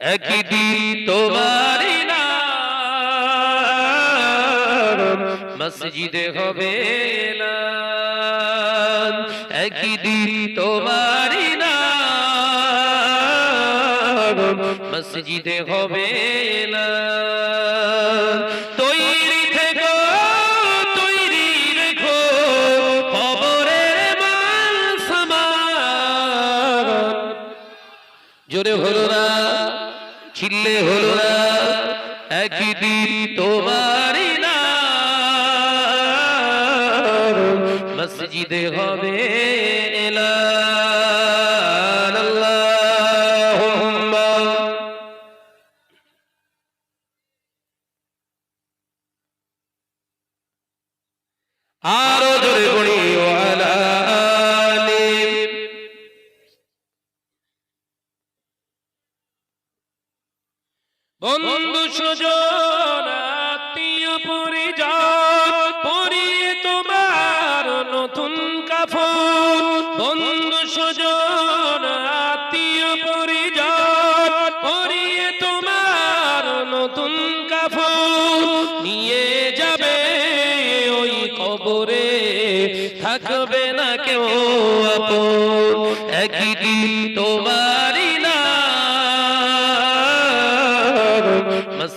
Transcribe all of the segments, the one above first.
একই দিন তোমারই নাম মসজিদে হবে এলান। একই দিন তোমারই নাম মসজিদে হবে এলান। হলো না ছিললে হলো না একই দিন তোমারই না মসজিদে হবে বন্ধু সুজন আত্মীয় পরিজন পরিয়ে তোমার নতুন কাফন বন্ধু সুজন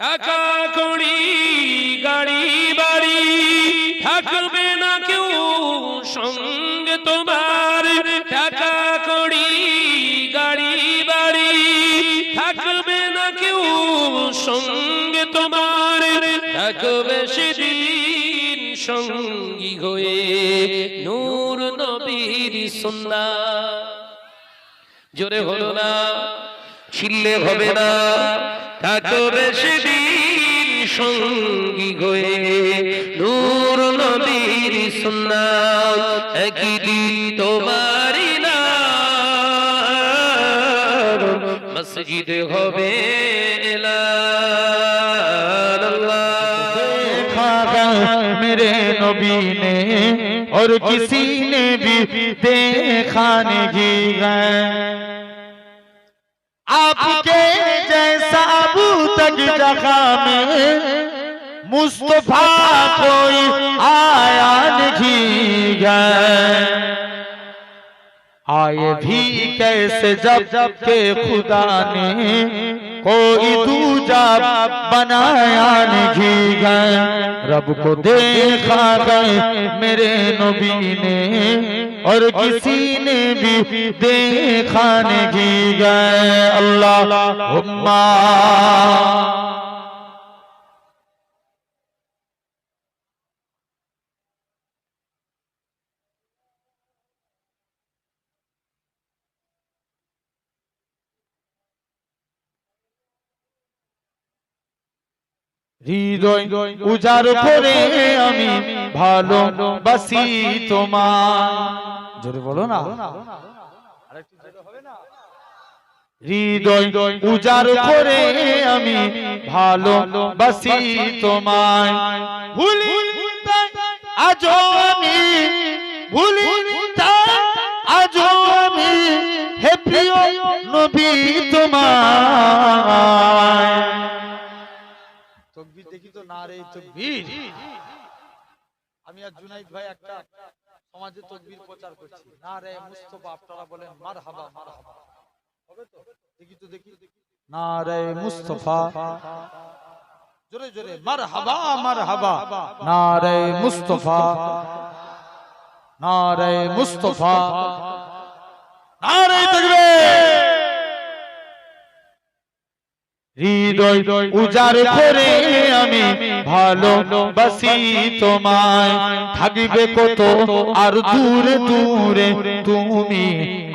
একা কড়ি গাড়ি, বাড়ি থাকবে না কেউ সঙ্গে তোমার। টাকা কড়ি গাড়ি, বাড়ি থাকবে না কেউ সঙ্গে তোমার। থাকবে সেদিন সঙ্গী হয়ে নূর নবীর সুন্না। জোরে হলো না ছিললে হবে না থাকবে সেদিন সঙ্গী হয়ে নূর নবীর সুন্নাত একই দিন তোমারই না মসজিদে হবে এলান। আল্লাহ देखा है मेरे नबी ने और किसी ने भी देखा नहीं है आपके जैसा अबू तक जगह में मुस्तफा कोई आया नहीं है आए भी कैसे जब जब के खुदा ने कोई दूजा बनाया नहीं गए रब को देखा गए मेरे नबी ने और किसी ने भी देखा नहीं गए अल्लाह হৃদয় উজাড় করে আমি ভালো বাসি তোমার জোরে বলো না। হৃদয় উজাড় করে আমি ভালো বাসি তোমায় ভুলি আজও আমি ভুলি আজও আমি হে প্রিয় নবী তোমায়। তকবীর দেখি তো না তকবীর। আমি আর জুনাইদ ভাই একটা সমাজে তকবীর প্রচার করছি। না রে মুস্তফা, আপনারা বলেন মারহাবা মারহাবা। হবে তো? দেখি তো, দেখি। না রে মুস্তফা। জোরে জোরে, মারহাবা মারহাবা। না রে মুস্তফা। না রে মুস্তফা। না রে তাকবীর। হৃদয় উজাড় করে আমি ভালো বাসি তোমায়। থাকবে কত আর দূরে দূরে তুমি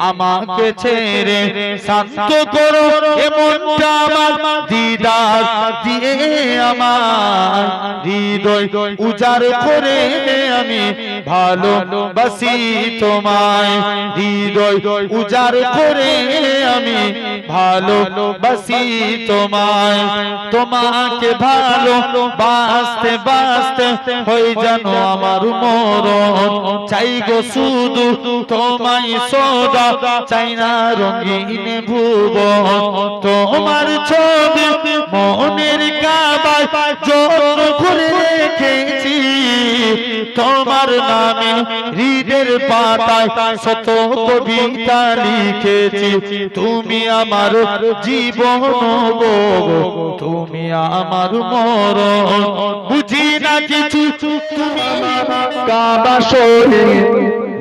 আমাকে ছেড়ে। শান্ত করো এমনটা আমার দিদার দিয়ে আমার। হৃদয় উজাড় করে আমি ভালো বাসি তোমায় হৃদয় উজাড় করে আমি ভালো বাসি তোমায় তোমাকে ভালো বাসতে বাসতে হয়ে যেন আমার মরণ। চাই গো শুধু তোমায় সোদা। চাই না রঙিন ভুব তোমার ছবি মনের কাবায় জোর করে রেখেছি। তোমার নামে হৃদের পাতায় শত কবিতা লিখেছি। তুমি আমার জীবন তুমি আমার মরণ। বুঝি না কিছু? কাবা শরীর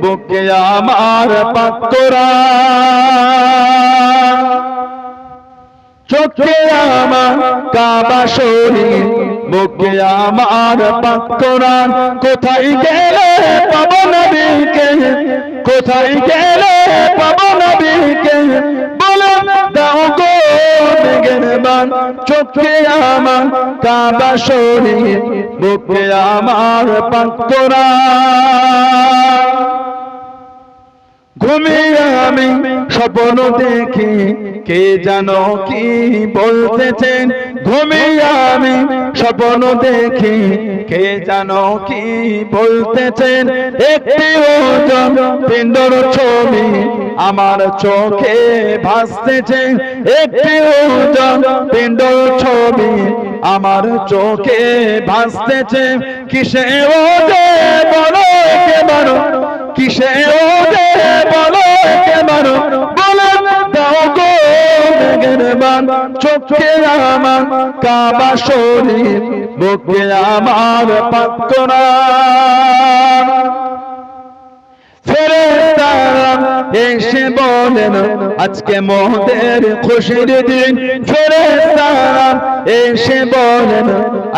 বুকে আমার পাত্তরা। চোখে আমার কাবা শরীর বুকে আমার পাত্তরা কোথায় গেলে পাবো নবীকে? কোথায় গেলে পাবো নবীকে? বলে দাও গো মেঘেরবান, চোখে আমার কাবা শরীর, বুকে আমার পাত্তরা ঘুমিয়ে আমি স্বপ্ন দেখি, কে জানো কি বলতেছেন? ঘুমিয়ে আমি স্বপ্ন দেখি, কে জানো কি বলতেছেন? একটি ওজন পিণ্ডর ছবি আমার চোখে ভাসতেছে। একটি ওজন পিণ্ডর ছবি আমার চোখে ভাসতেছে। কিসে ওজে বলো কে বলো কিসে ওজে বলো কেমন বলো, দাও গো চোখে আমার, কাবা শরীর বুকে আমার পাত্তরা ফেরেশতারা এসে বলেন, আজকে মোদের খুশির দিন, ফেরেশতারা এসে বলেন,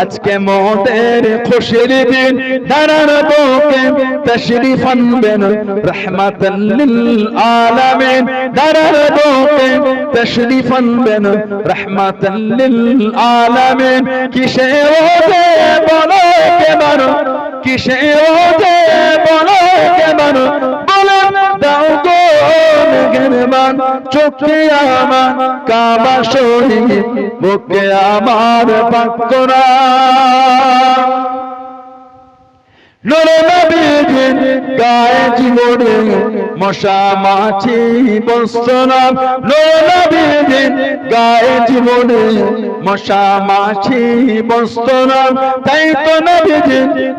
আজকে মোদের খুশির দিন দাঁড়ার বুকে তশরিফ আনবেন, রহমাতাল লিল আলামিন দাঁড়ার বুকে তশরিফ আনবেন, রহমাতাল লিল আলামিন কিসে ওজে বলো কে কিসে ওজে বলো কে বলে দাও চোখে আমার কাবা শরীর বুকে আমার পাকরা নর গায়ে জীবনে মশা, মাছি গায়ে জীবনে মশা, মাছি তাই তো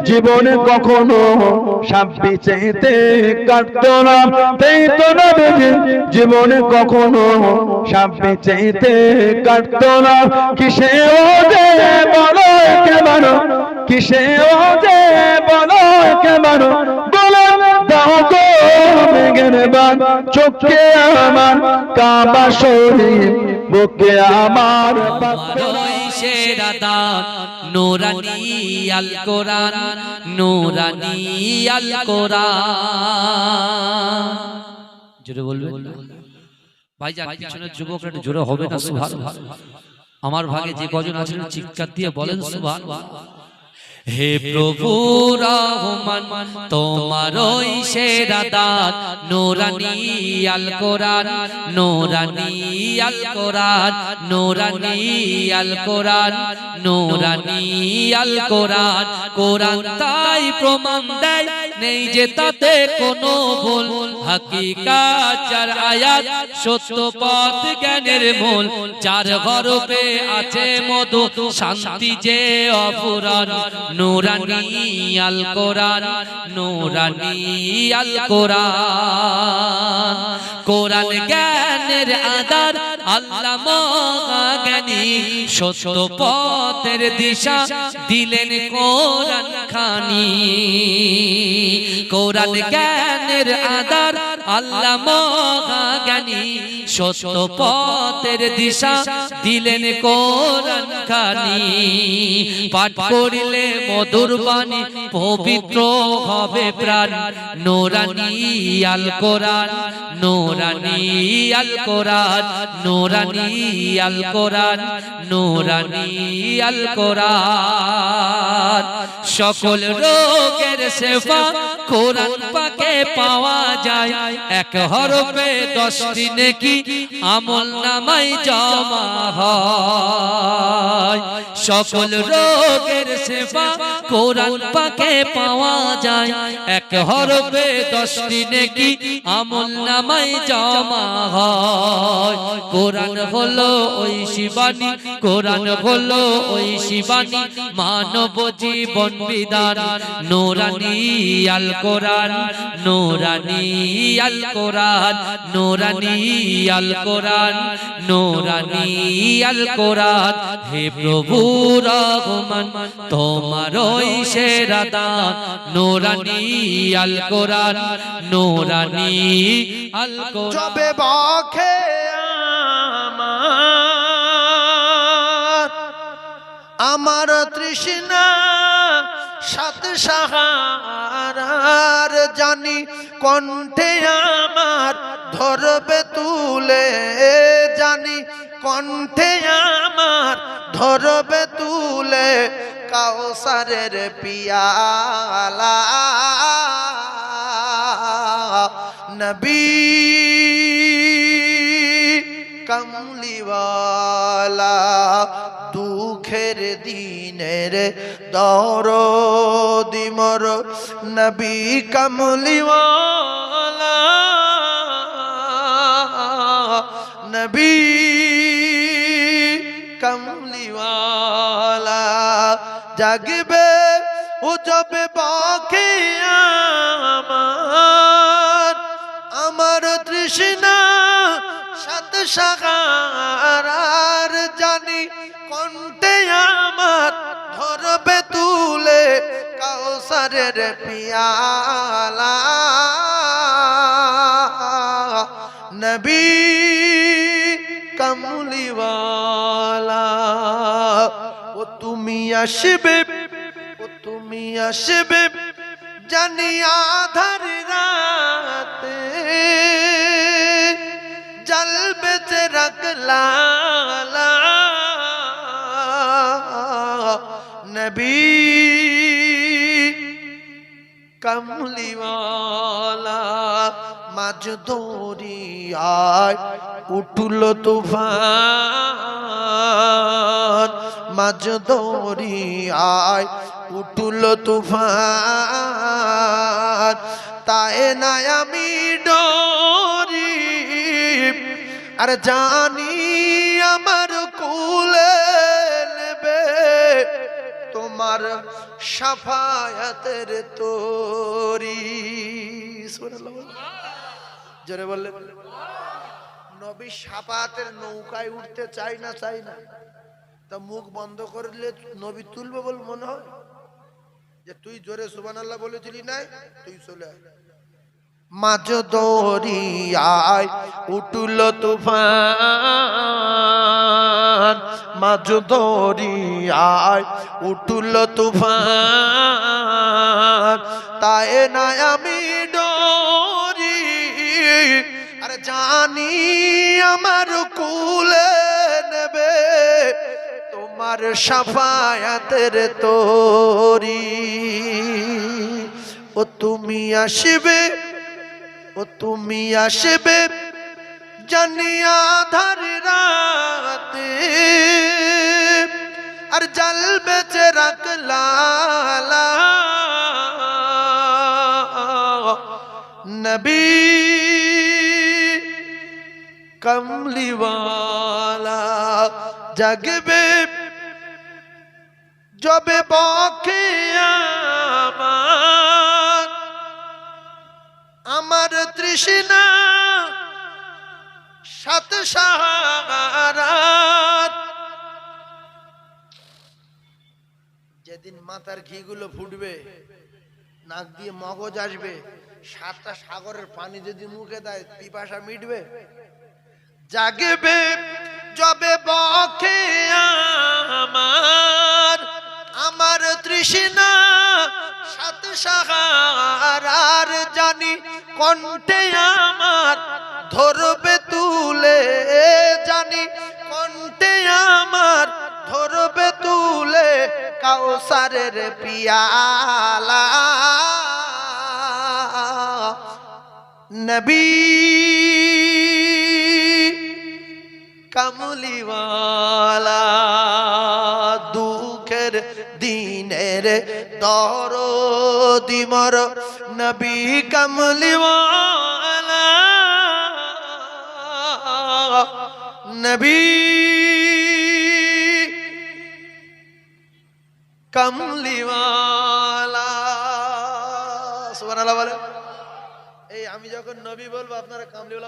জীবনে কখনো সাব্বি চাইতে কাটত না। তাই তো নবীজির জীবনে কখনো সাব্বি চাইতে কাটত না। কিসে ওজে বলো কেমন কিসে ওজে বলো কেমন বলে গো চোখে আমার কাবা শরীর, বুকে আমার নোরানি আল কোরআন, নোরানি আল কোরআন। জোরে বলবে ভাই জোরে হবে না সুভান আমার ভাগে যে কজন আছেন, চিৎকার দিয়ে বলেন সুভান হে প্রভু, রহমান, তোমার ওই সেরা দান নোরানি আল কোরআন নোরানি আল কোরআন নোরানি আল কোরআন নোরানি আল কোরআন কোরআন তাই প্রমাণ দেয়, নেই যে তাতে কোনো ভুল। হাকিকাত চার আয়াত, সত্য পথ, জ্ঞানের মূল। চার হরফে আছে মধু, শান্তি যে অফুরান নুরানি আল কোরআন নুরানি আল কোরআন কোরআন জ্ঞানের আধার আল্লাহ জ্ঞানী সত্য পথের দিশা দিলেন কোরআন খানি। কোরআন জ্ঞানের আধার আল্লাহ মহাজ্ঞানী। সত্য পথের দিশা দিলেন কোরআন খানি। পাঠ করিলে মধুর বাণী পবিত্র হবে প্রাণ। নোরানি আল কোরআন, নোরানি আল কোরআন, নোরানি আল কোরআন, নোরানি আল কোরআন। সকল রোগের সেবা কোরআন পাকে পাওয়া যায়। এক হরফে দশটি নেকি আমল নামাই জমা হয়। সকল রোগের সেবা কোরআন পাকে পাওয়া যায়। এক হরফে দশটি নেকি আমল নামাই জমা হয়? কোরআন হলো ওই শিবানী। কোরআন হলো ওই শিবানী। মানব জীবন বিধান। নোরানি আল কোরআন। নোরানি আল কোরআন। নোরানি আল কোরআন। নোরানি আল কোরআন। হে প্রভু রহমান তোমার ওই সেরা দান। নোরানি আল কোরআন নোরানি আল কোরআন বখে আমার আমার তৃষ্ণা সাত সাহারার জানি কণ্ঠে আমার ধরবে তুলে জানি কণ্ঠে আমার ধরবে তুলে কাউসারের পিয়ালা। নবী কমলিওয়ালা দুঃখের দিনের দর দিমর নবী কমলিওয়ালা নবী কমলিওয়ালা। জাগবে ও যাবে বাকি আমার। আমার তৃষ্ণা সাত সাগার জানি কণ্ঠে আমার ধরবে তুলে কাউসারের পিয়ালা। নবী কমলিওয়ালা। ও তুমি আসবে, ও তুমি আসবে জানি আধার রাতে। জল বেচে রাখলা নবী, কমলিওয়ালা। মাঝ দরিয়ায় উঠল তুফান। মাঝ দরিয়ায় উঠল তুফান। তাই না আমি ডরি। আর জানি আমার কুলে নেবে তোমার সাফায়াতের তোরি। সুবহানাল্লাহ। জোরে বললে। নবী সাপাতের নৌকায় উঠতে চাই না চাই না। তা মুখ বন্ধ করলে নবী তুলবে বল মনে হয়? যে তুই জোরে সুবহানাল্লাহ বলেছিলি নাই, তুই চলে আয়। মাঝ দরিয়ায় উঠল তুফান, মাঝ দরিয়ায় উঠল তুফান। তাই না আমি ডরি জানি আমার কুলে নেবে তোমার সাফায়াতের তোরি। ও তুমি আসবে, ও তুমি আসবে জানিয়া ধার রাতে। আর জল বেচে রাখলা নবী। কমলিওয়ালা জাগবে। জবে বকে আমার আমার তৃষ্ণা সাত সাহারার। যেদিন মাথার ঘিগুলো ফুটবে, নাক দিয়ে মগজ আসবে, সাতটা সাগরের পানি যদি মুখে দেয়, পিপাসা মিটবে। জাগবে যবে বখে আমার আমার তৃষ্ণা সাত সাহারার জানি কণ্ঠে আমার, ধরবে তুলে জানি কণ্ঠে আমার, ধরবে তুলে কাউসারের পিয়ালা। নবী কামলিওয়ালা, দুঃখের দিনের দর দিমর নবী কামলিওয়ালা নবী কামলিওয়ালা। সুবহানাল্লাহ বলে এই আমি যখন নবী বলব, আপনারা কামলিওয়ালা